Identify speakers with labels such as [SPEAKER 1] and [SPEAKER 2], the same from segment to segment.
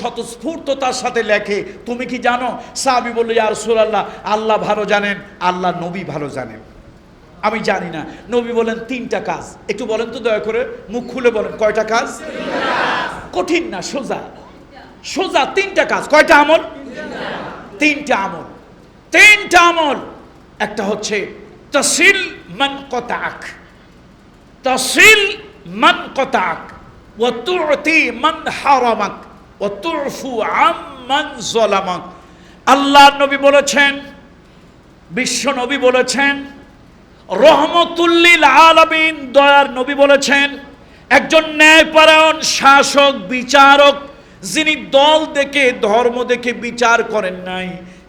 [SPEAKER 1] স্বতঃস্ফূর্ততার সাথে লেখে। তুমি কি জানো? সাহাবি বলল, ইয়া রাসূলুল্লাহ, আল্লাহ ভালো জানেন, আল্লাহ নবী ভালো জানেন। আমি জানি না। নবী বলেন, তিনটা কাজ। একটু বলেন তো দয়া করে, মুখ খুলে বলেন, কয়টা কাজ? কঠিন না, সোজা। সোজা তিনটা কাজ। কয়টা আমল? তিনটা আমল। তিনটা আমল। একটা হচ্ছে তসিল মান কতাক তসিল মান কতাক ও তুতি মান হারামাক। ও তুরফু আম মান জলামাক। আল্লাহ নবী বলেছেন, বিশ্ব নবী বলেছেন, রহমতুল্লিল আলামিন দয়ার নবী বলেছেন, একজন ন্যায়পরায়ণ শাসক, বিচারক, যিনি দল দেখে, ধর্ম দেখে বিচার করেন নাই,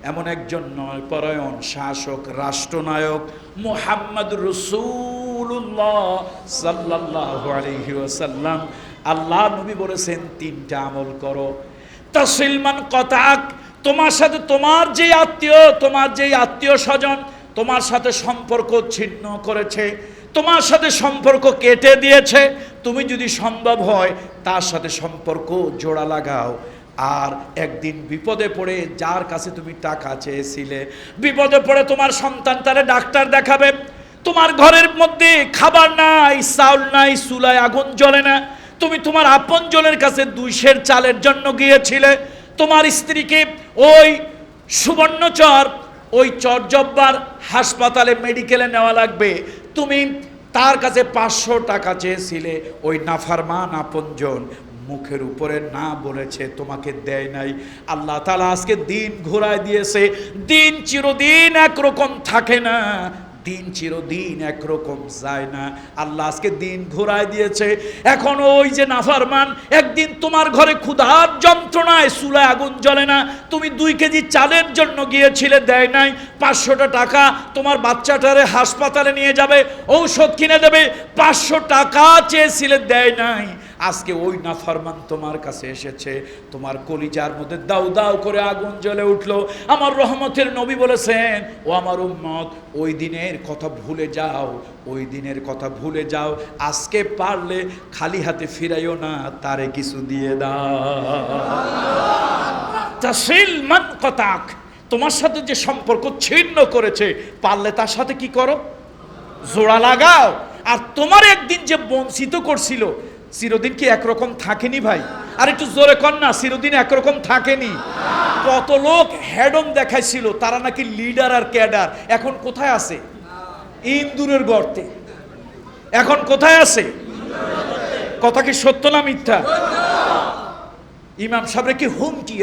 [SPEAKER 1] এমন একজন নয়পরায়ণ শাসক, রাষ্ট্রনায়ক মুহাম্মদ রসুল্লাহ সাল্লাল্লাহু আলাইহি ওয়াসাল্লাম। আল্লাহ নবী বলেছেন, তিনটা আমল করো। তাসিলমান কতাক তোমার সাথে তোমার যে আত্মীয়, তোমার যে আত্মীয় স্বজন তোমার সাথে সম্পর্ক ছিন্ন করেছে, তোমার সাথে সম্পর্ক কেটে দিয়েছে, তুমি যদি সম্ভব হয়, তার সাথে সম্পর্ক জোড়া লাগাও। আর একদিন বিপদে পড়ে যার কাছে তুমি টাকা চেয়েছিলে, বিপদে পড়ে তোমার সন্তান তারে ডাক্তার দেখাবে, তোমার ঘরের মধ্যে খাবার নাই, চাউল নাই, চুলায় আগুন জ্বলে না তুমি তোমার আপনজনের কাছে দুইশের চালের জন্য গিয়েছিলে। তোমার স্ত্রীকে ওই সুবর্ণচর, ওই চরজব্বার হাসপাতালে মেডিকেলে নেওয়া লাগবে। তুমি তার কাছে পাঁচশো টাকা চেয়েছিলে। ওই নাফারমান আপনজন মুখের উপরে না বলেছে, তোমাকে দেয় নাই। আল্লাহ তালা আজকে দিন ঘোরায় দিয়েছে। দিন চিরদিন একরকম থাকে না। দিন চিরদিন একরকম যায় না। আল্লাহ আজকে দিন ঘোরায় দিয়েছে। এখন ওই যে নাফারমান, একদিন তোমার ঘরে ক্ষুধার যন্ত্রণায় চুলায় আগুন জ্বলে না। তুমি দুই কেজি চালের জন্য গিয়েছিলে, দেয় নাই। পাঁচশোটা টাকা তোমার বাচ্চাটারে হাসপাতালে নিয়ে যাবে, ঔষধ কিনে দেবে। পাঁচশো টাকা চেয়েছিলে, দেয় নাই। আজকে ওই নাফরমান তোমার কাছে এসেছে। তোমার কলিজার মধ্যে দাউ দাউ করে আগুন জ্বলে উঠল। আমার রহমতের নবী বলেছেন, ও আমার উম্মত, ওই দিনের কথা ভুলে যাও, ওই দিনের কথা ভুলে যাও। আজকে পারলে খালি হাতে ফিরাইও না, তারে কিছু দিয়ে দাও। মান কতাক, তোমার সাথে যে সম্পর্ক ছিন্ন করেছে, পারলে তার সাথে কি করো? জোড়া লাগাও। আর তোমার একদিন যে বঞ্চিত করছিল চিরদিন কি একরকম থাকেনি ভাই? আর একটু জোরে কর না, চিরদিন একরকম থাকেনি। কত লোক হেডন দেখাইছিল, তারা নাকি লিডার আর ক্যাডার এখন কোথায় আছে? ইন্দুরের গর্তে। এখন কোথায় আছে? কথা কি সত্য না মিথ্যা? ইমাম সাহেবরে কি হুমকি?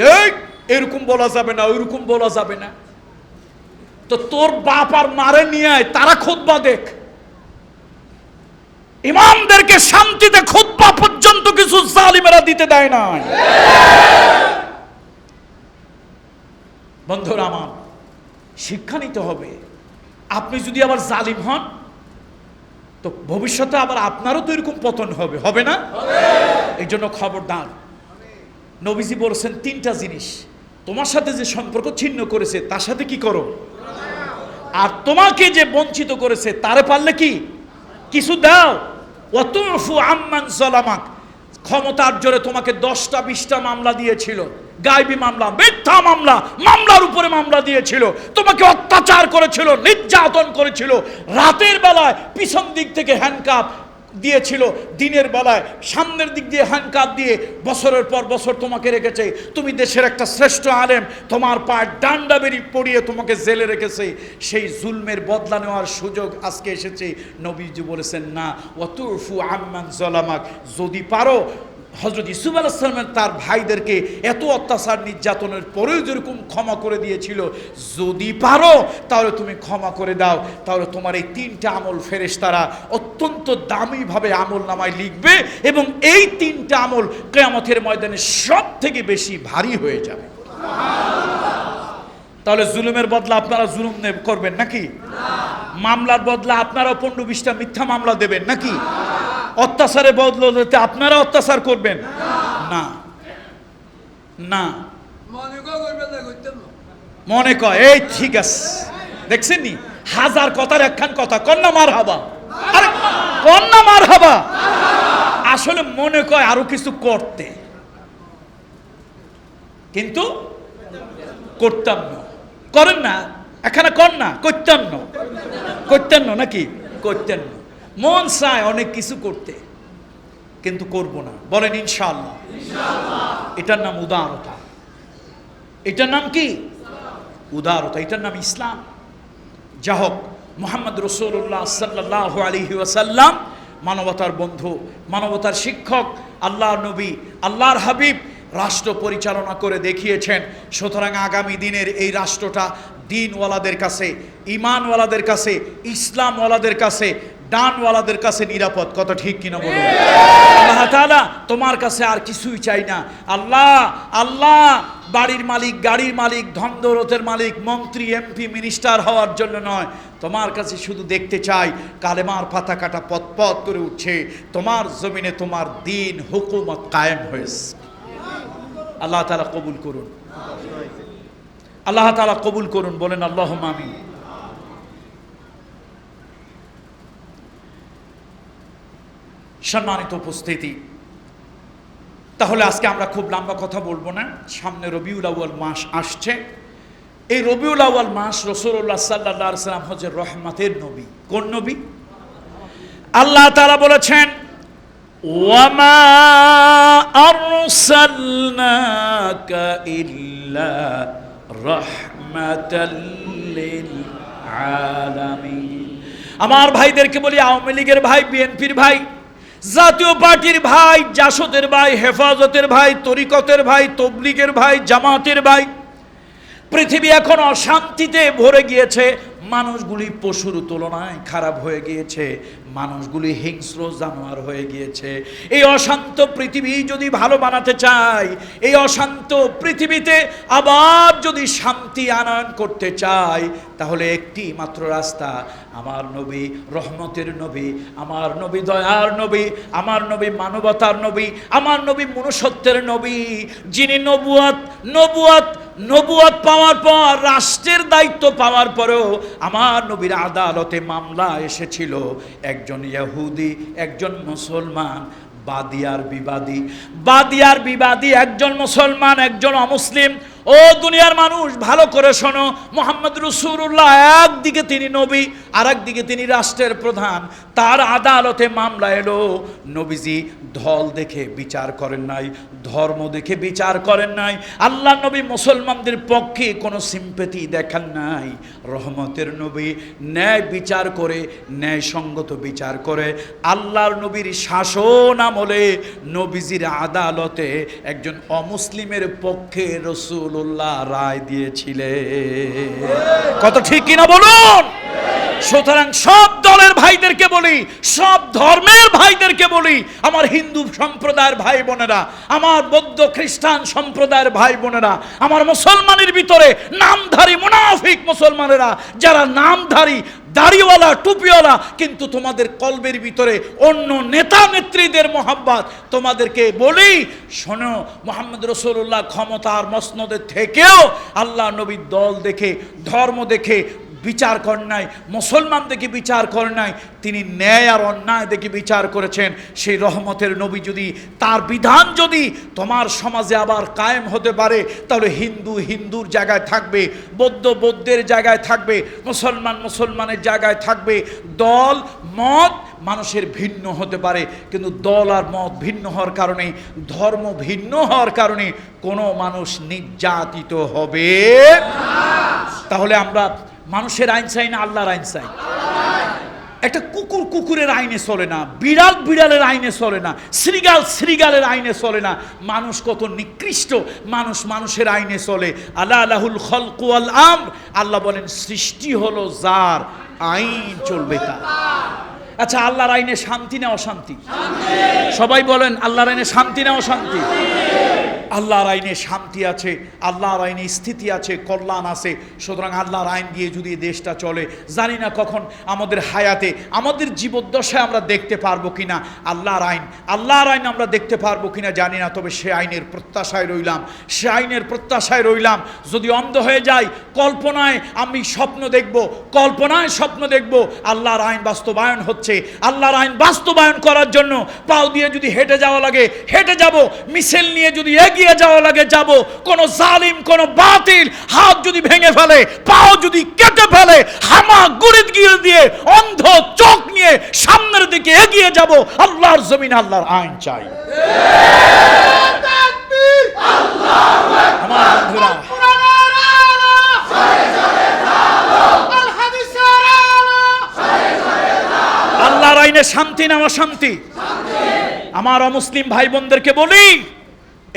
[SPEAKER 1] এরকম বলা যাবে না, ওইরকম বলা যাবে না। তো তোর বাপ আর মারে নিয়ে আয়, তারা খুতবা দেখ। ইমামদেরকে শান্তিতে খুতবা পর্যন্ত কিছু জালিমেরা দিতে দেয় না বন্ধুরা আমার শিক্ষা নিতে হবে। আপনি যদি আবার জালিম হন তো ভবিষ্যতে আবার আপনারও তো এরকম পতন হবে। হবে না? এই জন্য খবরদার। নবীজি বলেছেন তিনটা জিনিস। তোমার সাথে যে সম্পর্ক ছিন্ন করেছে তার সাথে কি করো? আর তোমাকে যে বঞ্চিত করেছে তারে পারলে কি? কিছু দাও। অতফু আম্মান সালামাক। ক্ষমতার জোরে তোমাকে দশটা, বিশটা মামলা দিয়েছিল। গাইবি মামলা, মিথ্যা মামলা, মামলার উপরে মামলা দিয়েছিল। তোমাকে অত্যাচার করেছিল, নির্যাতন করেছিল। রাতের বেলায় পিছন দিক থেকে হ্যান্ডকাপ দিয়েছিল দিনের বেলায়, সামনের দিক দিয়ে হ্যান্ডকাপ দিয়ে বছরের পর বছর তোমাকে রেখেছে। তুমি দেশের একটা শ্রেষ্ঠ আলেম, তোমার পায়ের ডান্ডা বেরি পড়িয়ে তোমাকে জেলে রেখেছে। সেই জুলমের বদলা নেওয়ার সুযোগ আজকে এসেছে। নবীজি বলেছেন, না অতুরফু আম্মান জলামাক। যদি পারো হজরত ইসুফ আলাহিসাল্লামের তার ভাইদেরকে এত অত্যাচার নির্যাতনের পরেও যেরকম ক্ষমা করে দিয়েছিল, যদি পারো, তাহলে তুমি ক্ষমা করে দাও। তাহলে তোমার এই তিনটা আমল ফেরেস তারা অত্যন্ত দামিভাবে আমল নামায় লিখবে এবং এই তিনটা আমল কেয়ামতের ময়দানে সব থেকে বেশি ভারী হয়ে যাবে। তাহলে জুলুমের বদলা আপনারা জুলুম করবেন নাকি? মামলার বদলা আপনারা পনেরো বিশটা মিথ্যা মামলা দেবেন নাকি? অত্যাচারের বদলতে আপনারা অত্যাচার করবেন? না।
[SPEAKER 2] মনে না।
[SPEAKER 1] মনে কয় এই ঠিক আছে। দেখছেন নি? হাজার কথার একখান কথা। কন্যা মার হাবা। আরে কন্যা মার হাবা। আসলে মনে কয় আরও কিছু করতে। কিন্তু করতাম না। করেন না? এখানে কর না। করতাম না। করতেন না নাকি? করতেন না। মন চায় অনেক কিছু করতে কিন্তু করব না। বলেন ইনশাআল্লাহ। এটার নাম উদারতা। এটার নাম কি? উদারতা। এটার নাম ইসলাম। যা হোক মোহাম্মদ রসুল্লাহ সাল্লাহ আলহি ওয়াসাল্লাম মানবতার বন্ধু মানবতার শিক্ষক আল্লাহর নবী আল্লাহর হাবিব রাষ্ট্র পরিচালনা করে দেখিয়েছেন। সুতরাং আগামী দিনের এই রাষ্ট্রটা দিনওয়ালাদের কাছে ইমানওয়ালাদের কাছে ইসলামওয়ালাদের কাছে ডানওয়ালাদের কাছে নিরাপদ কত ঠিক কিনা বলুন? আল্লাহ তাআলা তোমার কাছে আর কিছুই চাই না। আল্লাহ আল্লাহ, বাড়ির মালিক, গাড়ির মালিক ধন দৌলতের মালিক, মন্ত্রী, এমপি, মিনিস্টার হওয়ার জন্য নয়। তোমার কাছে শুধু দেখতে চাই, কালেমার পাতা কাটা পথ করে উঠছে। তোমার জমিনে তোমার দিন, হুকুমত কায়েম হয়েছে। আল্লাহ তালা কবুল করুন। আল্লাহ তালা কবুল করুন, বলেন আল্লাহ আমিন। সম্মানিত উপস্থিতি। তাহলে আজকে আমরা খুব লম্বা কথা বলব না। সামনে রবিউল আউয়াল মাস আসছে। এই রবিউল আউয়াল মাস রসুল্লাহ সাল্লাহ সাল্লাম হচ্ছে রহমতের নবী। কোন নবী? আল্লাহ তারা বলেছেন আমার ভাইদেরকে বলি, আওয়ামী লীগের ভাই, বিএনপির ভাই জাতীয় পার্টির ভাই, জাসদের ভাই, হেফাজতের ভাই, তরিকতের ভাই, তবলিগের ভাই, জামাতের ভাই। পৃথিবী এখন অশান্তিতে ভরে গিয়েছে। মানুষগুলি পশুর তুলনায় খারাপ হয়ে গিয়েছে। মানুষগুলি হিংস্র জানোয়ার হয়ে গিয়েছে। এই অশান্ত পৃথিবী যদি ভালো বানাতে চাই এই অশান্ত পৃথিবীতে আবার যদি শান্তি আনয়ন করতে চাই তাহলে একটি মাত্র রাস্তা আমার নবী রহমতের নবী, আমার নবী দয়ার নবী, আমার নবী মানবতার নবী, আমার নবী মনুষ্যত্বের নবী, যিনি নবুয়াত নবুয়াত নবুয়াত পাওয়ার পর, রাষ্ট্রের দায়িত্ব পাওয়ার পরেও আমার নবীর আদালতে মামলা এসেছিল। একজন ইহুদি, একজন মুসলমান, বাদিয়ার বিবাদী। বাদিয়ার বিবাদী একজন মুসলমান, একজন অমুসলিম ও দুনিয়ার মানুষ, ভালো করে শোনো। মোহাম্মদ রসুল্লাহ একদিকে তিনি নবী আর একদিকে তিনি রাষ্ট্রের প্রধান। তার আদালতে মামলা এলো। নবীজি ধল দেখে বিচার করেন নাই, ধর্ম দেখে বিচার করেন নাই। আল্লাহ নবী মুসলমানদের পক্ষে কোনো সিম্পেতি দেখান নাই। রহমতের নবী ন্যায় বিচার করে ন্যায় সঙ্গত বিচার করে। আল্লাহর নবীর শাসন আমলে নবীজির আদালতে একজন অমুসলিমের পক্ষে রসুল্লাহ রায় দিয়েছিলেন। কত ঠিক কিনা বলুন? সুতরাং সব দলের ভাইদেরকে বলি, সব ধর্মের ভাইদেরকে বলি, আমার হিন্দু সম্প্রদায়ের ভাই বোনেরা, আমার বৌদ্ধ খ্রিস্টান সম্প্রদায়ের ভাই বোনেরা, আমার মুসলমানের ভিতরে নামধারী মুনাফিক মুসলমানেরা, যারা নামধারী, দাড়িওয়ালা, টুপিওয়ালা, কিন্তু তোমাদের কলবের ভিতরে অন্য নেতা নেত্রীদের মোহাব্বত তোমাদেরকে বলি, শোনো, মোহাম্মদ রসুল্লাহ ক্ষমতার মসনদের থেকেও আল্লাহ নবীর দল দেখে, ধর্ম দেখে বিচার করেন নাই, মুসলমান দেখে বিচার করেন নাই, তিনি ন্যায় আর অন্যায় দেখে বিচার করেছেন। সেই রহমতের নবী যদি, তার বিধান যদি তোমার সমাজে আবার কায়েম হতে পারে, তাহলে হিন্দু হিন্দুর জায়গায় থাকবে, বৌদ্ধ বৌদ্ধের জায়গায় থাকবে, মুসলমান মুসলমানের জায়গায় থাকবে। দল, মত মানুষের ভিন্ন হতে পারে, কিন্তু দল আর মত ভিন্ন হওয়ার কারণে, ধর্ম ভিন্ন হওয়ার কারণে কোনো মানুষ নির্যাতিত হবে তাহলে আমরা মানুষের আইন চাই না আল্লাহর আইন চাই। একটা কুকুর কুকুরের আইনে চলে না বিড়াল বিড়ালের আইনে চলে না শ্রীগাল শ্রীগালের আইনে চলে না। মানুষ কত নিকৃষ্ট মানুষ মানুষের আইনে চলে। আল্লাহ আল্লাহুল খলকুয়াল আম আল্লাহ বলেন সৃষ্টি হলো যার আইন চলবে তার। আচ্ছা আল্লাহর আইনে শান্তি না অশান্তি? সবাই বলেন আল্লাহর আইনে শান্তি না অশান্তি? আল্লাহর আইনে শান্তি আছে, আল্লাহর আইনে স্থিতি আছে, কল্যাণ আছে। সুতরাং আল্লাহর আইন দিয়ে যদি দেশটা চলে, জানি না কখন আমাদের হায়াতে, আমাদের জীবদ্দশায় আমরা দেখতে পারব কিনা, আল্লাহর আইন আল্লাহর আইন আমরা দেখতে পারব কিনা জানি না, তবে সে আইনের প্রত্যাশায় রইলাম, সে আইনের প্রত্যাশায় রইলাম। যদি অন্ধ হয়ে যায় কল্পনায় আমি স্বপ্ন দেখব, কল্পনায় স্বপ্ন দেখব, আল্লাহর আইন বাস্তবায়ন হচ্ছে। আল্লাহর আইন বাস্তবায়ন করার জন্য পাও দিয়ে যদি হেঁটে যাওয়া লাগে, হেঁটে যাব, মিছিল নিয়ে যদি এগিয়ে এগিয়ে যাওয়া লাগে যাব। কোন জালিম, কোন বাতিল, হাত যদি ভেঙে ফেলে, পাও যদি কেটে ফেলে, হামা গুড়িত গিয়ে দিয়ে অন্ধ চোখ নিয়ে সামনের দিকে এগিয়ে যাব। আল্লাহর জমিন, আল্লাহর আইন চাই। আল্লাহর আইনে শান্তি না অশান্তি আমার অমুসলিম ভাই বোনদেরকে বলি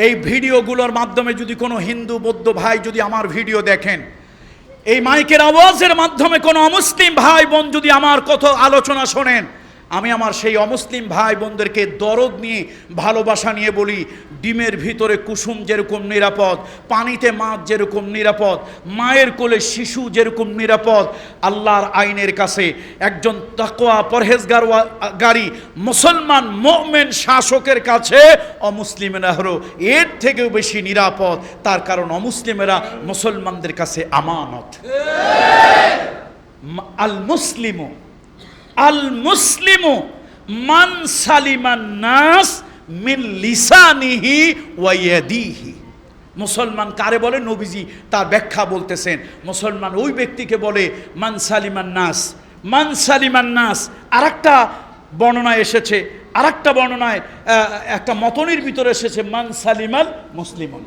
[SPEAKER 1] এই ভিডিওগুলোর মাধ্যমে যদি কোনো হিন্দু, বৌদ্ধ ভাই যদি আমার ভিডিও দেখেন, এই মাইকের আওয়াজের মাধ্যমে কোনো অমুসলিম ভাই, বোন যদি আমার কত আলোচনা শোনেন আমি আমার সেই অমুসলিম ভাই বোনদেরকে দরদ নিয়ে ভালোবাসা নিয়ে বলি ডিমের ভিতরে কুসুম যেরকম নিরাপদ পানিতে মাছ যেরকম নিরাপদ মায়ের কোলে শিশু যেরকম নিরাপদ আল্লাহর আইনের কাছে একজন তাকোয়া পরহেজগার গাড়ি মুসলমান মোমেন শাসকের কাছে অমুসলিমেরা হলো এর থেকেও বেশি নিরাপদ। তার কারণ অমুসলিমেরা মুসলমানদের কাছে আমানত। আল মুসলিমু আল মুসলিমু মান সালিমান নাস মিন লিসানিহি ওয়া ইয়াদিহি। মুসলমান কারে বলে? নবীজি তার ব্যাখ্যা বলতেছেন। মুসলমান ওই ব্যক্তিকে বলে মান সালিমান নাস। মান সালিমান নাস। আরেকটা বর্ণনায় এসেছে আর একটা বর্ণনায় একটা মতনের ভিতরে এসেছে, মান সালিমাল মুসলিমন।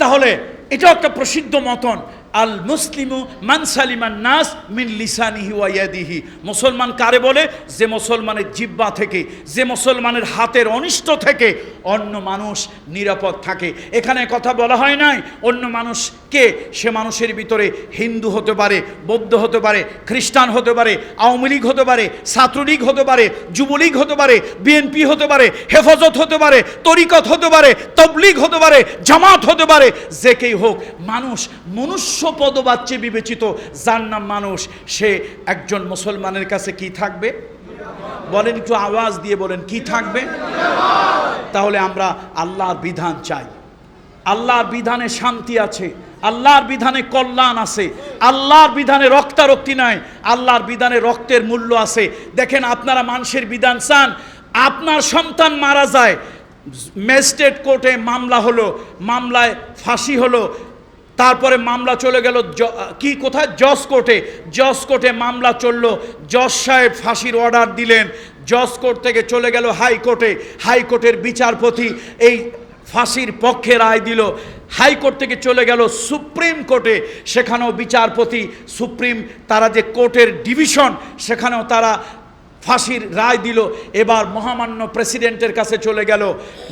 [SPEAKER 1] তাহলে এটাও একটা প্রসিদ্ধ মতন আল মুসলিমু মানসালিমান নাস মিন লিসানিহি ওয়াইয়াদিহি মুসলমান কারে বলে? যে মুসলমানের জিব্বা থেকে, যে মুসলমানের হাতের অনিষ্ট থেকে অন্য মানুষ নিরাপদ থাকে। এখানে কথা বলা হয় নাই, অন্য মানুষ কে সে মানুষের ভিতরে হিন্দু হতে পারে বৌদ্ধ হতে পারে খ্রিস্টান হতে পারে আওয়ামী লীগ হতে পারে ছাত্রলীগ হতে পারে যুবলীগ হতে পারে বিএনপি হতে পারে হেফাজত হতে পারে তরিকত হতে পারে তবলিগ হতে পারে জামাত হতে পারে যে কেই হোক মানুষ মনুষ্য পদবাচ্যে বিবেচিত যার নাম মানুষ সে একজন মুসলমানের কাছে কি থাকবে বলেন একটু আওয়াজ দিয়ে বলেন কি থাকবে তাহলে আমরা আল্লাহর বিধান চাই আল্লাহর বিধানে শান্তি আছে, আল্লাহর বিধানে কল্যাণ আছে, আল্লাহর বিধানে রক্তারক্তি নাই, আল্লাহর বিধানে রক্তের মূল্য আছে। দেখেন আপনারা মানুষের বিধান চান, আপনার সন্তান মারা যায়, ম্যাজিস্ট্রেট কোর্টে মামলা হলো, মামলায় ফাঁসি হলো, তারপরে মামলা চলে গেল কি কোথায়? জজ কোর্টে। জজ কোর্টে মামলা চলল, জজ সাহেব ফাঁসির অর্ডার দিলেন, জজ কোর্ট থেকে চলে গেল হাইকোর্টে, হাইকোর্টের বিচারপতি, এই ফাঁসির পক্ষে রায় দিল। হাইকোর্ট থেকে চলে গেল সুপ্রিম কোর্টে। সেখানেও বিচারপতি, সুপ্রিম, তারা যে কোর্টের ডিভিশন, সেখানেও তারা ফাঁসির রায় দিল। এবার মহামান্য প্রেসিডেন্টের কাছে চলে গেল।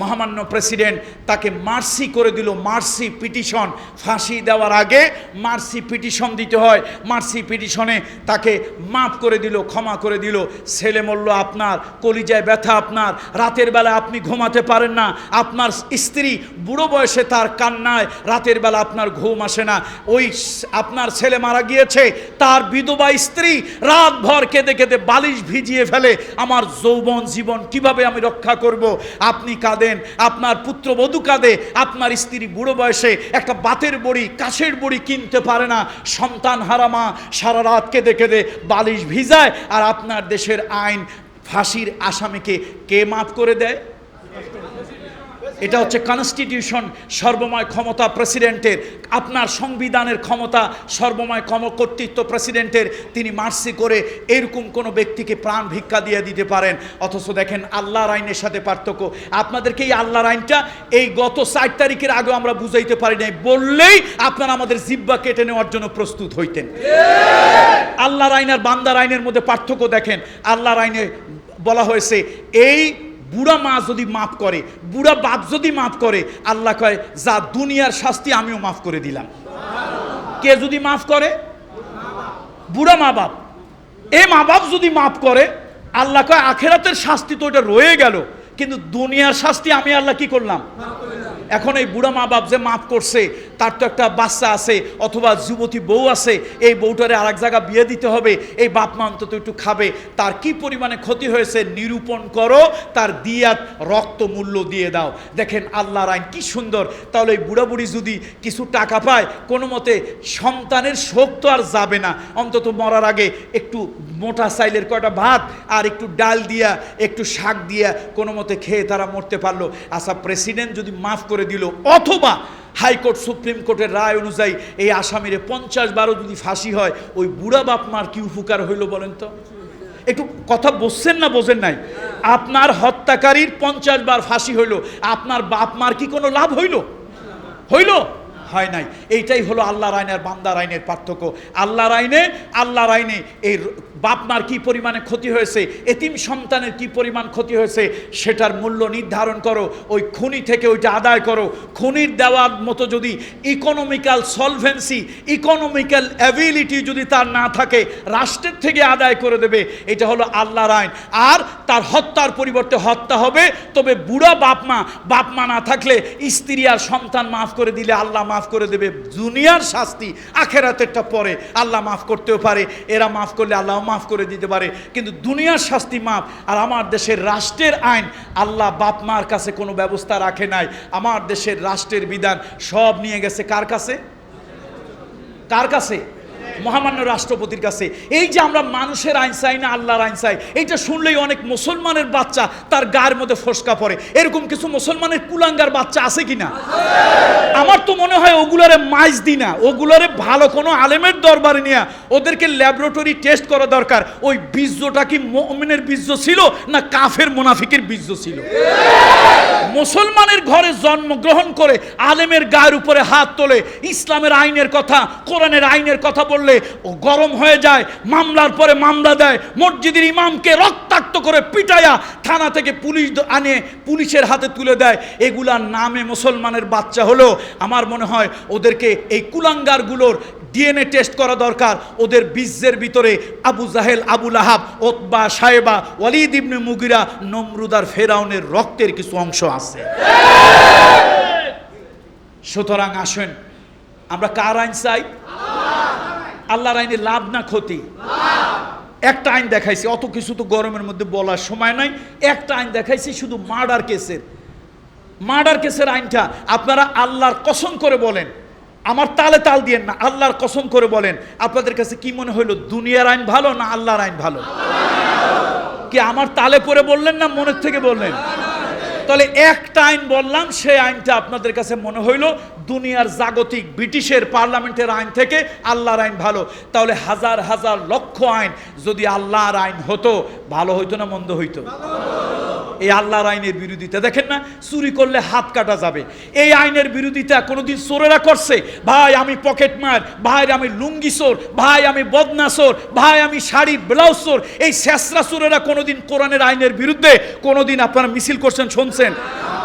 [SPEAKER 1] মহামান্য প্রেসিডেন্ট তাকে মার্সি করে দিল। Mercy petition. ফাঁসি দেওয়ার আগে মার্সি পিটিশন দিতে হয়। মার্সি পিটিশনে তাকে মাফ করে দিল, ক্ষমা করে দিল। ছেলে মরল আপনার, কলিজায় ব্যথা আপনার, রাতের বেলা আপনি ঘুমাতে পারেন না। আপনার স্ত্রী বুড়ো বয়সে তার কান্নায় রাতের বেলা আপনার ঘুম আসে না। ওই আপনার ছেলে মারা গিয়েছে, তার বিধবা স্ত্রী রাত ভর কেঁদে কেঁদে বালিশ ভিজিয়ে ফেলে আমার যৌবন জীবন কীভাবে আমি রক্ষা করব? আপনি কাঁদেন, আপনার পুত্রবধূ কাঁদে, আপনার স্ত্রী বুড়ো বয়সে একটা বাতের বড়ি, কাছের বড়ি কিনতে পারে না। সন্তান হারামা সারা রাত কেঁদে কেঁদে বালিশ ভিজায় আর আপনার দেশের আইন ফাঁসির আসামিকে কে মাফ করে দেয়? এটা হচ্ছে কনস্টিটিউশন সর্বময় ক্ষমতা প্রেসিডেন্টের আপনার সংবিধানের ক্ষমতা সর্বময় ক্ষম কর্তৃত্ব প্রেসিডেন্টের তিনি মার্সি করে এরকম কোনো ব্যক্তিকে প্রাণ ভিক্ষা দিয়ে দিতে পারেন। অথচ দেখেন আল্লাহর আইনের সাথে পার্থক্য। আপনাদেরকে এই আল্লাহর আইনটা এই গত চার তারিখের আগে আমরা বুঝাইতে পারি নাই। বললেই আপনারা আমাদের জিব্বা কেটে নেওয়ার জন্য প্রস্তুত হইতেন। আল্লাহর আইন আর বান্দার আইনের মধ্যে পার্থক্য দেখেন। আল্লাহর আইনে বলা হয়েছে, এই বুড়া মা যদি মাফ করে, বুড়া বাপ যদি মাফ করে, আল্লাহ কয়, যা দুনিয়ার শাস্তি আমিও মাফ করে দিলাম। কে যদি মাফ করে? বুড়া মা বাপ। এ মা বাপ যদি মাফ করে, আল্লাহ কয়, আখেরাতের শাস্তি তো ওটা রয়ে গেল, কিন্তু দুনিয়ার শাস্তি আমি আল্লাহ কি করলাম? এখন এই বুড়া মা বাপ যে মাফ করছে তার তো একটা বাচ্চা আছে অথবা যুবতী বউ আছে, এই বউটারে আরেক জায়গা বিয়ে দিতে হবে, এই বাপ মা অন্তত একটু খাবে। তার কি পরিমাণে ক্ষতি হয়েছে নিরূপণ করো, তার দিয়াত রক্ত মূল্য দিয়ে দাও। দেখেন আল্লাহর আইন কি সুন্দর। তাহলে এই বুড়া বুড়ি যদি কিছু টাকা পায়, কোনো মতে সন্তানের শোক তো আর যাবে না। অন্তত মরার আগে একটু মোটা সাইলের কয়টা ভাত আর একটু ডাল দিয়া, একটু শাক দিয়া, কোনো মতে খেয়ে তারা মরতে পারল। আচ্ছা প্রেসিডেন্ট যদি মাফ করে দিল, অথবা হাইকোর্ট, সুপ্রিম কোর্টের রায় অনুযায়ী এই আসামিরে পঞ্চাশ বারো যদি ফাঁসি হয়, ওই বুড়া বাপ মার কি উপকার হইল বলেন তো? একটু কথা বলছেন না, বোঝেন নাই? আপনার হত্যাকারীর পঞ্চাশ বার ফাঁসি হইল, আপনার বাপ মার কি কোনো লাভ হইল? হইল? হয় নাই। এইটাই হলো আল্লাহর আইন আর বান্দার আইনের পার্থক্য। আল্লাহর আইনে আল্লাহর আইনে এই বাপ মার কি পরিমাণে ক্ষতি হয়েছে? এতিম সন্তানের কি পরিমাণ ক্ষতি হয়েছে? সেটার মূল্য নির্ধারণ করো, ওই খুনি থেকে ওইটা আদায় করো। খুনির দেওয়ার মতো যদি ইকোনমিক্যাল সলভেন্সি ইকোনমিক্যাল অ্যাবিলিটি যদি তার না থাকে, রাষ্ট্রের থেকে আদায় করে দেবে, এটা হলো আল্লাহর আইন। আর তার হত্যার পরিবর্তে হত্যা হবে, তবে বুড়া বাপ মা বাপ মা না থাকলে স্ত্রী আর সন্তান মাফ করে দিলে আল্লাহ মাফ করে দেবে। দুনিয়ার শাস্তি আখেরাতেরটা পরে আল্লাহ মাফ করতেও পারে, এরা মাফ করলে আল্লাহ মাফ করে দিতে পারে, কিন্তু দুনিয়ার শাস্তি মাফ। আর আমার দেশের রাষ্ট্রের আইন, আল্লাহ বাপ মার কাছে কোনো ব্যবস্থা রাখে নাই। আমার দেশের রাষ্ট্রের বিধান সব নিয়ে গেছে কার কাছে? কার কাছে? মহামান্য রাষ্ট্রপতির কাছে। এই যে আমরা মানুষের আইন চাই না আল্লাহর আইন চাই, এইটা শুনলেই অনেক মুসলমানের বাচ্চা তার গায়ের মধ্যে ফসকা পড়ে। এরকম কিছু মুসলমানের কুলাঙ্গার বাচ্চা আছে কিনা আমার তো মনে হয় ওগুলারে মাইজ দি না। ওগুলারে ভালো কোনো আলেমের দরবারে নিয়ে ওদেরকে ল্যাবরেটরি টেস্ট করা দরকার। ওই বীর্যটা কি মমিনের বীর্য ছিল না কাফের মোনাফিকের বীর্য ছিল? মুসলমানের ঘরে জন্মগ্রহণ করে আলেমের গায়ের উপরে হাত তোলে, ইসলামের আইনের কথা, কোরআনের আইনের কথা বললে ও গরম হয়ে যায়, মামলার পরে মামলা দেয়, মসজিদের ইমামকে রক্তাক্ত করে পিটায়া থানা থেকে পুলিশ আনে, পুলিশের হাতে তুলে দেয়। এগুলার নামে মুসলমানের বাচ্চা হলো, আমার মনে হয় ওদেরকে এই কুলাঙ্গারগুলোর ডিএনএ টেস্ট করা দরকার। ওদের বীর্যের ভিতরে আবু জাহেল, আবু লাহাব, ওতবা সাহেবা ওয়ালিদ ইবনে মুগিরা, নমরুদার ফেরাউনের রক্তের কিছু অংশ আছে। সুতরাং আসেন, আমরা কার আইন চাই? আল্লাহর আইনে লাভ না ক্ষতি? একটা আইন দেখাইছি, অত কিছু তো গরমের মধ্যে বলার সময় নাই। একটা আইন দেখাইছি, শুধু মার্ডার কেসের। মার্ডার কেসের আইনটা আপনারা আল্লাহর কসম করে বলেন। আমার তালে তাল দিয়েন না, আল্লাহর কসম করে বলেন। আপনাদের কাছে কি মনে হইল, দুনিয়ার আইন ভালো না আল্লাহর আইন ভালো? কি আমার তালে পরে বললেন না মনের থেকে বললেন? তাহলে একটা আইন বললাম, সেই আইনটা আপনাদের কাছে মনে হইল, দুনিয়ার জাগতিক ব্রিটিশের পার্লামেন্টের আইন থেকে আল্লাহর আইন ভালো। তাহলে হাজার হাজার লক্ষ আইন যদি আল্লাহর আইন হতো, ভালো হইতো না মন্দ হইতো? এই আল্লাহর আইনের বিরোধিতা। দেখেন না, চুরি করলে হাত কাটা যাবে। এই আইনের বিরোধিতা কোনোদিন চোরেরা করছে? ভাই, আমি পকেট মার, ভাই, আমি লুঙ্গি চোর, ভাই, আমি বদনা চোর, ভাই, আমি শাড়ি, ব্লাউজ চোর। এই শেষরা চোরেরা কোনোদিন কোরআনের আইনের বিরুদ্ধে কোনোদিন আপনারা মিছিল করছেন, শুনছেন?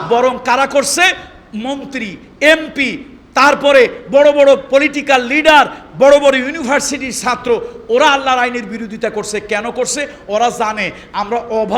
[SPEAKER 1] বরং কারা করছে? মন্ত্রী, এমপি, তারপরে বড় বড় পলিটিক্যাল লিডার বড় বড় ইউনিভার্সিটির ছাত্র, ওরা আল্লাহর আইনের বিরোধিতা করছে। কেন করছে? ওরা জানে। আমরা অভাবে